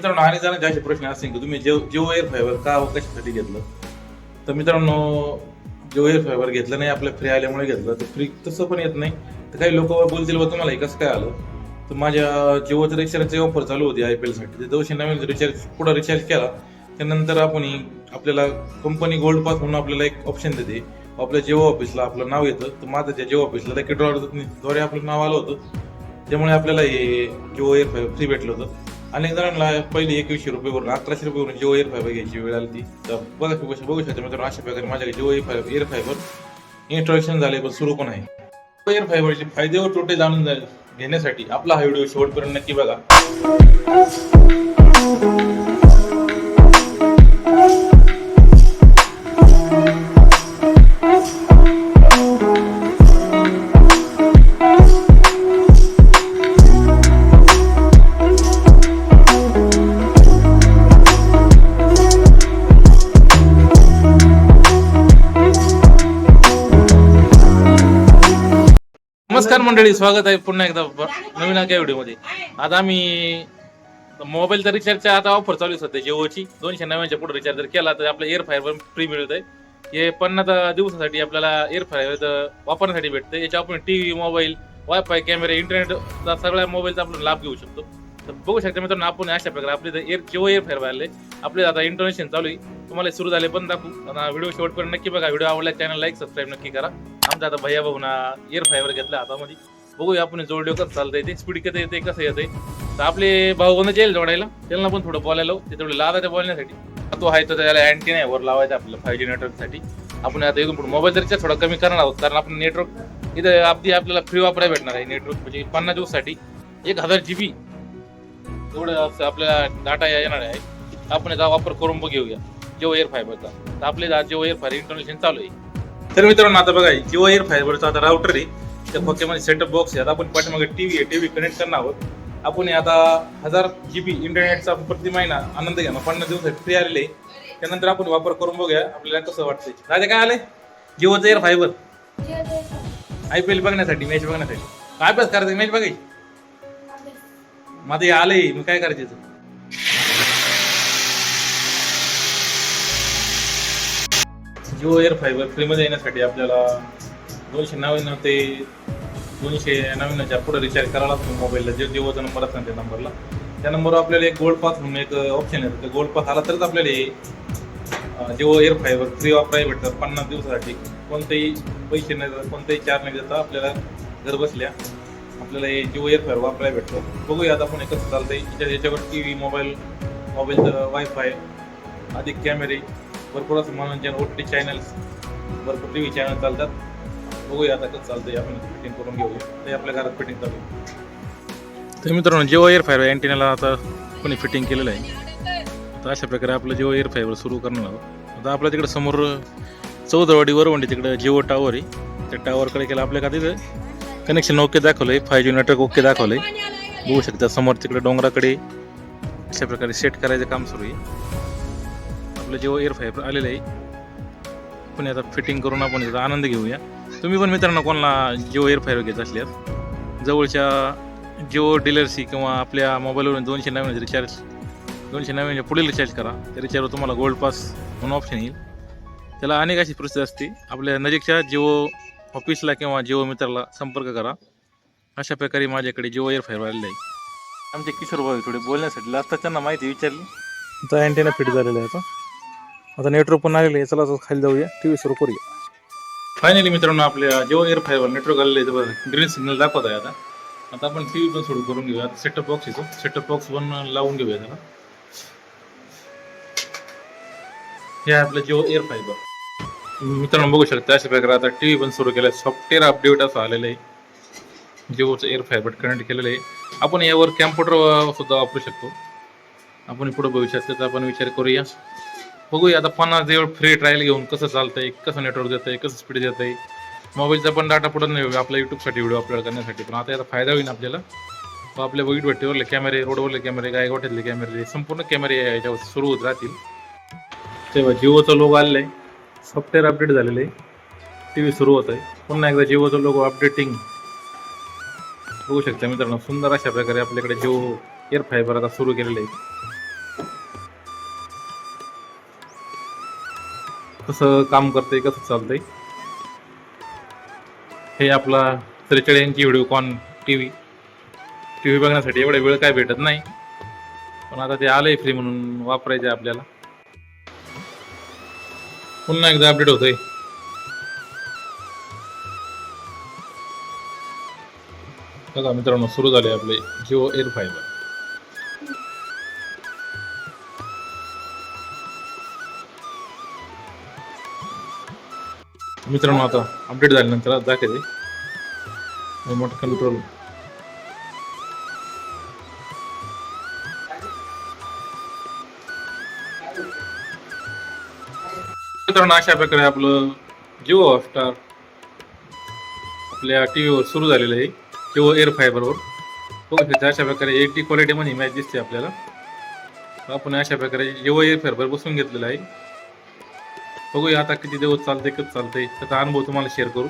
मित्रांनो आणि जणांचे असे प्रश्न असतील की तुम्ही जेव जिओ एअर फायबर का व कशासाठी घेतलं? तर मित्रांनो जिओ एअर फायबर घेतलं नाही आपल्या फ्री आल्यामुळे घेतलं. तर फ्री तसं पण येत नाही. तर काही लोक बोलतील बा तुम्हाला हे कसं काय आलं? तर माझ्या जिओचं रिचार्जची ऑफर चालू होती आय पी एलसाठी ते दोनशे नवीन रिचार्ज पुढं रिचार्ज केला. त्यानंतर आपण आपल्याला कंपनी गोल्ड पास म्हणून आपल्याला एक ऑप्शन देते. आपल्या जिओ ऑफिसला आपलं नाव येतं. तर माझं त्या जिओ ऑफिसला त्या ड्रॉद्वारे आपलं नाव आलं होतं. त्यामुळे आपल्याला हे जिओ एअर फायबर फ्री भेटलं होतं. अनेक जणांना पहिले एकवीसशे रुपयेवरून अकराशे रुपयेवरून जिओ एअर फायबर घ्यायची वेळ आली ती तर बघा बघू बघू शकता मित्रांनो अशा प्रकारे माझ्याकडे Jio air fibre air fibre introduction झाले पण सुरू पण आहे. एअर फायबरचे फायदे व तोटे जाणून घेण्यासाठी आपला हा व्हिडिओ शेवटपर्यंत नक्की बघा. नमस्कार मंडळी स्वागत आहे पुन्हा एकदा नवीन एका व्हिडिओमध्ये. आता आम्ही मोबाईलचा रिचार्जच्या आता ऑफर चालू आहे सध्या जिओची दोनशे नव्याच्या पुढे रिचार्ज जर केला तर आपला एअर फायबर फ्री मिळत आहे हे पन्नास दिवसासाठी आपल्याला एअर फायबर वापरण्यासाठी भेटतं याच्या आपण T V mobile wifi camera इंटरनेटचा सगळ्या मोबाईलचा आपण लाभ घेऊ शकतो. तर बघू शकता मित्रांनो आपण अशा प्रकारे आपले एअर जिओ एअर फायर आले आपले आता इंटरनेशन चालू आहे. तुम्हाला सुरू झाले पण दाखवू. आता व्हिडिओ शेवटपर्यंत नक्की बघा. व्हिडिओ आवडला चॅनल लाईक सबस्क्राईब नक्की करा. आमचा आता भैया भाऊना एअर फायबर घेतला हातामध्ये. बघूया आपण जोडले कसं चालतंय ते. स्पीड कसं येते कसं येते तर आपले भाऊ कोणा येईल जोडायला. त्यांना पण थोडं बोलायला लावू. ते तेवढे लावायचं बोलण्यासाठी. तो आहे तर त्याला अँटीना आहे वर लावायचा आपल्याला फाय जी नेटवर्कसाठी आपण आता इथून पुढे मोबाईल रिचार्ज थोडा कमी करणार आहोत कारण आपण नेटवर्क इथं अगदी आपल्याला फ्री वापरायला भेटणार आहे नेटवर्क म्हणजे पन्नास दिवससाठी एक हजार जी बी एवढं असं आपल्याला डाटा येणार आहे. आपण याचा वापर करून बघ घेऊया जिओ एअर फायबरचा तर आपले जिओ एअर फायबर इंटरनेशन चालू आहे तर मित्रांनो आता बघा जिओ एअर फायबरचा आता राउटर आहे. त्या फक्यामध्ये सेटअप बॉक्स आहे. आता आपण पाठीमागे टीव्ही आहे. टीव्ही कनेक्ट करणार आहोत. आपण आता हजार जी बी इंटरनेटचा प्रति महिना आनंद घेणार पन्नास दिवस फ्री आलेले. आहे. त्यानंतर आपण वापर करून बघूया. आपल्याला कसं वाटतंय. राजा काय आलंय? जिओचं air fibre I P L बघण्यासाठी मॅच बघण्यासाठी. काय अभ्यास करायचं? मॅच बघायची? माझं आलंय. मग काय करायचं? जिओ एअर फायबर फ्रीमध्ये येण्यासाठी आपल्याला दोनशे नव्याण्णव ते दोनशे नव्याण्णवच्या पुढे रिचार्ज करावा लागतो मोबाईलला जे जिओचा नंबर असणार त्या नंबरला त्या नंबरवर आपल्याला एक गोल्ड पास म्हणून एक ऑप्शन येतं. त्या गोल्ड पास आला तरच आपल्याला हे जिओ एअर फायबर फ्री वापरायला भेटतात पन्नास दिवसासाठी. कोणतेही पैसे नाही देतात कोणतेही चार्ज नाही देता आपल्याला घर बसल्या आपल्याला हे जिओ एअर फायबर वापरायला भेटतो. बघूया आता आपण एकच चालतं चालतंय. याच्यावर टी व्ही मोबाईल मोबाईलचं वायफाय अधिक कॅमेरे भरपूर असं मनोरंजन ओ टी चॅनल्स भरपूर टी व्ही चॅनल चालतात. बघूया आता कसं चालतंय आपण फिटिंग करून घेऊया. ते आपल्या घरात फिटिंग चालू तर मित्रांनो जिओ एअर फायबर अँटिनाला आता कोणी फिटिंग केलेलं आहे. तर अशा प्रकारे आपलं जिओ एअर फायबर सुरू करणार आहोत. आता आपल्या तिकडे समोर चौदरवाडी वरवंडी म्हणजे तिकडे जिओ टावर आहे. त्या टावरकडे केलं आपल्या का तिथं कनेक्शन ओके दाखवलं आहे फाय जी नेटवर्क ओके दाखवलं आहे बघू शकता समोर तिकडे डोंगराकडे अशा प्रकारे सेट करायचं काम सुरू आहे. आपलं जिओ एअर फायबर आलेलं आहे पण आता फिटिंग करून आपण याचा आनंद घेऊया. तुम्ही पण मित्रांनो कोणाला जिओ एअर फायबर घेत असल्यास जवळच्या जिओ डीलरशी किंवा आपल्या मोबाईलवरून दोनशे नव्याण्णव रिचार्ज दोनशे नव्याण्णव पुढील रिचार्ज करा त्या रिचार्जवर तुम्हाला गोल्ड पास म्हणून ऑप्शन येईल. त्याला अनेक अशी परिस्थिती असते. आपल्या नजीकच्या जिओ ऑफिसला किंवा जिओ मित्राला संपर्क करा. अशा प्रकारे माझ्याकडे जिओ एअर फायबर आलेलं आहे. आमचे किशोर भाऊ थोडे बोलण्यासाठी लास्ट त्यांना माहिती विचारली. आता अँटेना फिट झालेला आहे तो. आता नेटवर्क पण आलेलं आहे. चला आता खाली जाऊया. टी व्ही सुरू करूया. फायनली मित्रांनो आपल्या जिओ एअर फायबर नेटवर्क आलेलं आहे बघा ग्रीन सिग्नल दाखवत आहे आता. आता आपण टी व्ही पण सुरू करून घेऊया. आता सेटअप बॉक्स येतो सेटअप बॉक्स पण लावून घेऊया त्याला हे आहे आपलं जिओ एअर फायबर मित्रांनो बघू शकता अशा प्रकारे आता टी व्ही पण सुरू केलं सॉफ्टवेअर अपडेट असं आलेलं आहे. जिओचं एअर फायबर कनेक्ट केलेलं आहे. आपण यावर कॅम्प्युटर सुद्धा वापरू शकतो. आपण पुढे भविष्यात त्याचा आपण विचार करूया. बघूया आता पन्नास दिवस फ्री ट्रायल घेऊन कसं चालतंय कसं नेटवर्क देत आहे कसं स्पीड देत आहे मोबाईलचा पण डाटा पुढं नाही आपल्या युट्यूबसाठी व्हिडिओ अपलोड करण्यासाठी. पण आता याचा फायदा होईल आपल्याला. आपल्या बघित भट्टीवरले कॅमेरे रोडवरले कॅमेरे गायगोठ्यातले कॅमेरे संपूर्ण कॅमेरे याच्यावर सुरू होत राहतील. तेव्हा जिओचं लोगो आलेलं आहे सॉफ्टवेअर अपडेट झालेलं आहे टी व्ही सुरू होत आहे पुन्हा एकदा जिओचा लोगो अपडेटिंग बघू शकता मित्रांनो सुंदर अशा प्रकारे आपल्याकडे जिओ एअर फायबर आता सुरू केलेलं आहे कसं काम करते कसं चालतंय? हे आपला त्रेचाळींची Videocon T V T V बघण्यासाठी एवढा वेळ काय भेटत नाही. पण आता ते आलंय फ्री म्हणून वापरायचं आहे आपल्याला. पुन्हा एकदा अपडेट होतोय. बघा मित्रांनो सुरू झाले आपले जिओ एअर फायबर मित्रांनो आता अपडेट झाल्यानंतर दाखवते. रिमोट कंट्रोल मित्रांनो अशा प्रकारे आपलं जिओ हॉटस्टार आपल्या टी व्हीवर सुरू झालेलं आहे. जिओ एअर फायबरवर बघू शकता अशा प्रकारे एच डी क्वालिटीमध्ये मॅच दिसते आपल्याला. आपण अशा प्रकारे जिओ एअर फायबर बसून घेतलेला आहे. बघूया आता किती दिवस चालते कसं चालते त्याचा अनुभव तुम्हाला शेअर करू.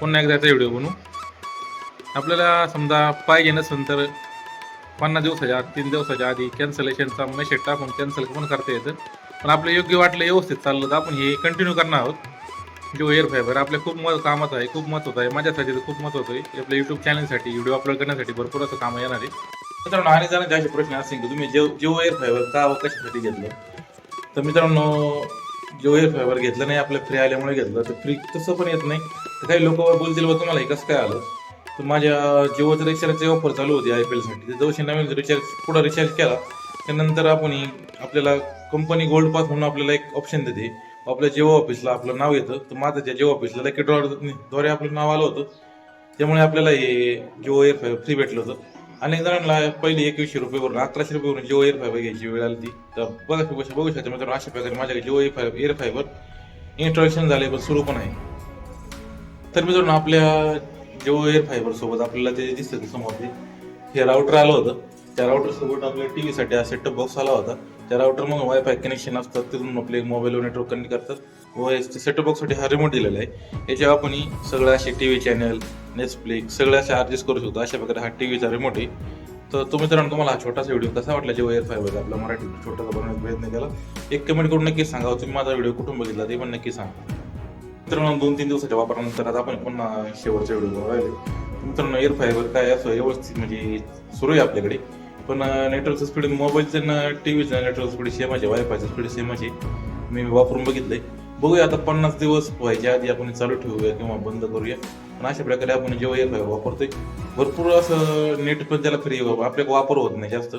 पुन्हा एकदा याचा व्हिडिओ बनवू. आपल्याला समजा पाहिजे नसेल तर पन्नास दिवसाच्या तीन दिवसाच्या आधी कॅन्सलेशनचा मेसेज टाकून कॅन्सल पण करता येतं. पण आपलं योग्य वाटलं व्यवस्थित चाललं तर आपण हे कंटिन्यू करणार आहोत. जो एअर फायबर आपल्या खूप मत कामाचं आहे खूप महत्त्वाचं आहे. माझ्यासाठी तर खूप महत्त्वाचं आहे. आपल्या यूट्यूब चॅनलसाठी व्हिडिओ अपलोड करण्यासाठी भरपूर असं काम येणार आहे. मित्रांनो आणि जणांचे असे प्रश्न असतील की तुम्ही जेव जिओ एअर फायबर का व कशासाठी घेतलं? तर मित्रांनो जिओ एअर फायबर घेतलं नाही आपल्या फ्री आल्यामुळे घेतलं तर फ्री तसं पण येत नाही. तर काही लोक बोलतील बा तुम्हाला हे कसं काय आलं? तर माझ्या जिओचं रिचार्जची ऑफर चालू होती आय पी एलसाठी तर जवळशी नवीन रिचार्ज पुढं रिचार्ज केला. त्यानंतर आपण आपल्याला कंपनी गोल्ड पास म्हणून आपल्याला एक ऑप्शन देते. आपल्या जिओ ऑफिसला आपलं नाव येतं तर माझं त्या जिओ ऑफिसला लकी द्वारे आपलं नाव आलं होतं. त्यामुळे आपल्याला हे जिओ एअर फ्री भेटलं होतं अनेक जणांना पहिले एकवीसशे रुपयेवरून अकराशे रुपयेवरून जिओ एअर फायबर घ्यायची वेळ आली ती तर बघा बघू बघू शकता मित्रांनो अशा प्रकारे माझ्याकडे Jio air fibre air fibre introduction झाले पण सुरू पण आहे. तर मित्रांनो आपल्या जिओ एअर फायबर सोबत आपल्याला ते दिसतं समोर ते हे राऊटर आलं होतं. त्या राऊटर सोबत आपल्या टी व्हीसाठी हा सेटअप बॉक्स आला होता. त्या राऊटर मग वायफाय कनेक्शन असतात तिथून आपले मोबाईलवर नेटवर्क कनेक्ट करतात. व सेटअप बॉक्ससाठी हा रिमोट दिलेला आहे. याच्यावर आपण सगळं असे टी व्ही चॅनल नेटफ्लिक्स सगळे असे ॲडजस्ट करू शकतो. अशा प्रकारे हा टी व्हीचा रिमोट आहे. तर तो मित्रांनो तुम्हाला हा छोटासा व्हिडिओ कसा वाटला? जे एअर फायबर आपला मराठी छोटासा बनवण्याचा प्रयत्न केला. एक कमेंट करून नक्की सांगा. तुम्ही माझा व्हिडिओ कुठून बघितला? ते पण नक्की सांगा. मित्रांनो दोन तीन दिवसाच्या वापरानंतर आता आपण पुन्हा शेवटचा व्हिडिओ राहिले मित्रांनो एअर फायबर काय असं व्यवस्थित म्हणजे सुरू आहे आपल्याकडे. पण नेटवर्कचं स्पीड मोबाईलचं टी व्हीचं नेटवर्क स्पीड सेम आहे. वायफायचं स्पीड सेम आहे. मी वापरून बघितलंय. बघूया आता पन्नास दिवस व्हायच्या आधी आपण चालू ठेवूया किंवा बंद करूया. पण अशा प्रकारे आपण जेव्हा एअर वापरतोय भरपूर असं नेट पण त्याला फ्री आपल्या वापर होत नाही जास्त.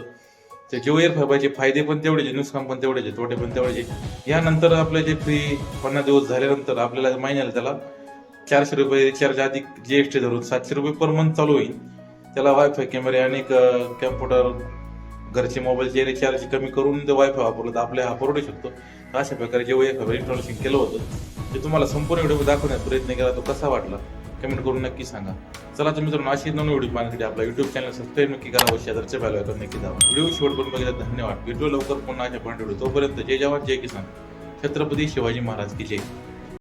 ते जेव्हा एअर फायबरचे फायदे पण तेवढेचे नुकसान पण तेवढेचे तोटे पण तेवढेचे यानंतर आपले जे फ्री पन्नास दिवस झाल्यानंतर आपल्याला महिन्याला त्याला चारशे रुपये रिचार्ज अधिक जी एस टी धरून सातशे रुपये पर मंथ चालू होईल. त्याला वायफाय कॅमेरे अनेक कॅम्प्युटर घरचे मोबाईलचे रिचार्ज कमी करून ते वायफाय वापरलं तर आपल्या हा परवडू शकतो. अशा प्रकारे जे फायबर इंस्टॉलेशन केलं होतं ते तुम्हाला संपूर्ण व्हिडिओ दाखवण्याचा प्रयत्न केला तो कसा वाटला? कमेंट करून नक्की सांगा. चला तुम्ही मित्रांनो अशी नवीन व्हिडिओ पाहण्यासाठी आपला युट्यूब चॅनल सबस्क्राईब नक्की करा व शेजारचे बॅल आयकॉन नक्की दाबा व्हिडिओ शेवट करून बघितला धन्यवाद. व्हिडिओ लवकर पुन्हा अशा पण तोपर्यंत जय जवान जय किसान. छत्रपती शिवाजी महाराज की जय.